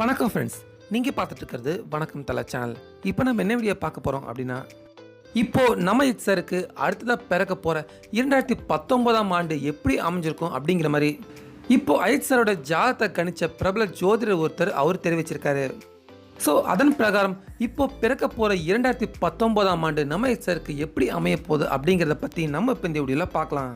வணக்கம் ஃப்ரெண்ட்ஸ் நீங்கள் பார்த்துட்டு இருக்கிறது வணக்கம் தலை சேனல் இப்போ நம்ம என்ன வீடியோ பார்க்க போகிறோம் அப்படின்னா இப்போ நம்ம சாருக்கு அடுத்ததாக பிறக்க போகிற இரண்டாயிரத்தி பத்தொன்பதாம் ஆண்டு எப்படி அமைஞ்சிருக்கும் அப்படிங்கிற மாதிரி இப்போது அஜித் சாரோட ஜாதத்தை கணிச்ச பிரபல ஜோதிடர் ஒருத்தர் அவர் தெரிவிச்சிருக்காரு. ஸோ அதன் பிரகாரம் இப்போ பிறக்க போகிற இரண்டாயிரத்தி பத்தொன்பதாம் ஆண்டு நம்ம அஜித் சாருக்கு எப்படி அமைய போகுது அப்படிங்கிறத பற்றி நம்ம இப்போ இந்த வீடியோவில் பார்க்கலாம்.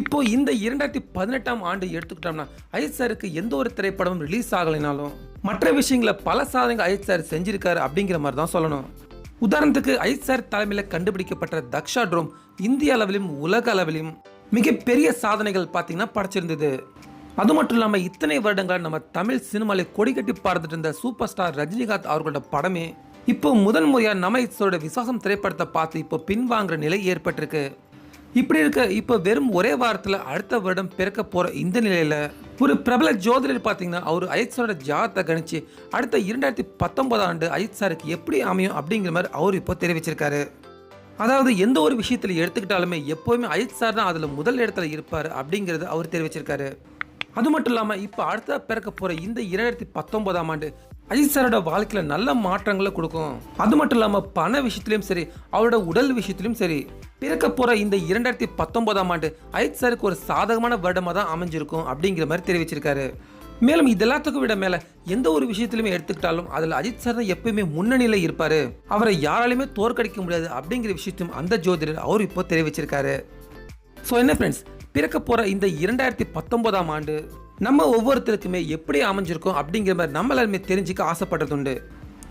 இப்போ இந்த இரண்டாயிரத்தி பதினெட்டாம் ஆண்டு எடுத்துக்கிட்டோம்னா ஐசருக்கு சாருக்கு எந்த ஒரு திரைப்படமும் ரிலீஸ் ஆகலைனாலும் மற்ற விஷயங்களை பல சாதனைகள் அஜித் சார் செஞ்சிருக்காரு அப்படிங்கிற மாதிரி தான் சொல்லணும். உதாரணத்துக்கு அஜித் சார் தலைமையில் கண்டுபிடிக்கப்பட்ட தக்ஷா ட்ரோம் இந்திய அளவிலும் உலக அளவிலும் மிகப்பெரிய சாதனைகள் பார்த்தீங்கன்னா படைச்சிருந்தது. அது மட்டும் இல்லாமல் இத்தனை வருடங்கள் நம்ம தமிழ் சினிமாவில் கொடி கட்டி பார்த்துட்டு இருந்த சூப்பர் ஸ்டார் ரஜினிகாந்த் அவர்களோட படமே இப்போ முதன் முறையாக நம்ம இசோட விசுவாசம் திரைப்படத்தை பார்த்து இப்போ பின்வாங்குற நிலை ஏற்பட்டிருக்கு. இப்படி இருக்க இப்போ வெறும் ஒரே வாரத்தில் அடுத்த வருடம் பிறக்க போகிற இந்த நிலையில் ஒரு பிரபல ஜோதிடர் பார்த்தீங்கன்னா அவர் அஜித் சாரோட ஜாதத்தை கணிச்சு அடுத்த இரண்டாயிரத்தி பத்தொன்பதாம் ஆண்டு அஜித் சாருக்கு எப்படி அமையும் அப்படிங்கிற மாதிரி அவர் இப்போ தெரிவிச்சிருக்காரு. அதாவது எந்த ஒரு விஷயத்தில் எடுத்துக்கிட்டாலுமே எப்போவுமே அஜித் சார் தான் அதில் முதல் இடத்துல இருப்பார் அப்படிங்கிறது அவர் தெரிவிச்சிருக்காரு. அது மட்டும் இல்லாமல் இப்போ அடுத்த பிறக்க போகிற இந்த இரண்டாயிரத்தி பத்தொன்பதாம் ஆண்டு அஜித் சாரோட வாழ்க்கையில் நல்ல மாற்றங்களை கொடுக்கும். அது மட்டும் இல்லாமல் பண விஷயத்திலையும் சரி அவரோட உடல் விஷயத்திலையும் சரி பிறக்க போகிற இந்த இரண்டாயிரத்தி பத்தொன்பதாம் ஆண்டு அஜித் சாருக்கு ஒரு சாதகமான வருடமாக தான் அமைஞ்சிருக்கும் அப்படிங்கிற மாதிரி தெரிவிச்சிருக்காரு. மேலும் இது எல்லாத்துக்கும் விட மேலே எந்த ஒரு விஷயத்திலுமே எடுத்துக்கிட்டாலும் அதில் அஜித் சார் தான் எப்பயுமே முன்னணியில் இருப்பார். அவரை யாராலையுமே தோற்கடிக்க முடியாது அப்படிங்கிற விஷயத்தையும் அந்த ஜோதிடர் அவர் இப்போ தெரிவிச்சிருக்காரு. ஸோ என்ன ஃப்ரெண்ட்ஸ் பிறக்க போகிற இந்த இரண்டாயிரத்தி பத்தொன்பதாம் ஆண்டு நம்ம ஒவ்வொருத்தருக்குமே எப்படி அமைஞ்சிருக்கும் அப்படிங்கிற மாதிரி நம்ம எல்லாருமே தெரிஞ்சுக்க ஆசைப்படுறதுண்டு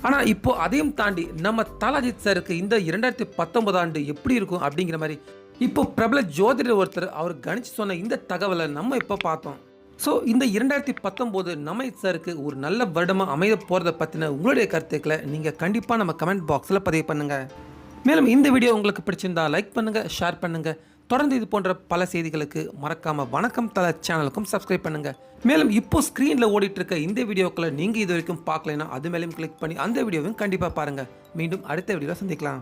ஆனால் இப்போ அதையும் தாண்டி நம்ம தலாஜித் சாருக்கு இந்த இரண்டாயிரத்தி பத்தொன்பது ஆண்டு எப்படி இருக்கும் அப்படிங்கிற மாதிரி இப்போ பிரபல ஜோதிடர் ஒருத்தர் அவர் கணிச்சு சொன்ன இந்த தகவலை நம்ம இப்போ பார்த்தோம். ஸோ இந்த இரண்டாயிரத்தி பத்தொம்போது நம்ம சாருக்கு ஒரு நல்ல வருடமாக அமைய போகிறத பற்றின உங்களுடைய கருத்துக்களை நீங்கள் கண்டிப்பாக நம்ம கமெண்ட் பாக்ஸில் பதிவு பண்ணுங்கள் மேலும் இந்த வீடியோ உங்களுக்கு பிடிச்சிருந்தா லைக் பண்ணுங்கள் ஷேர் பண்ணுங்கள் தொடர்ந்து இது போன்ற பல செய்திகளுக்கு மறக்காமல் வணக்கம் தல சேனலுக்கும் சப்ஸ்கிரைப் பண்ணுங்கள் மேலும் இப்போ ஸ்க்ரீனில் ஓடிட்டு இருக்க இந்த வீடியோக்களை நீங்கள் இது வரைக்கும் பார்க்கலைன்னா அது மேலேயும் கிளிக் பண்ணி அந்த வீடியோவையும் கண்டிப்பாக பாருங்கள் மீண்டும் அடுத்த வீடியோவில் சந்திக்கலாம்.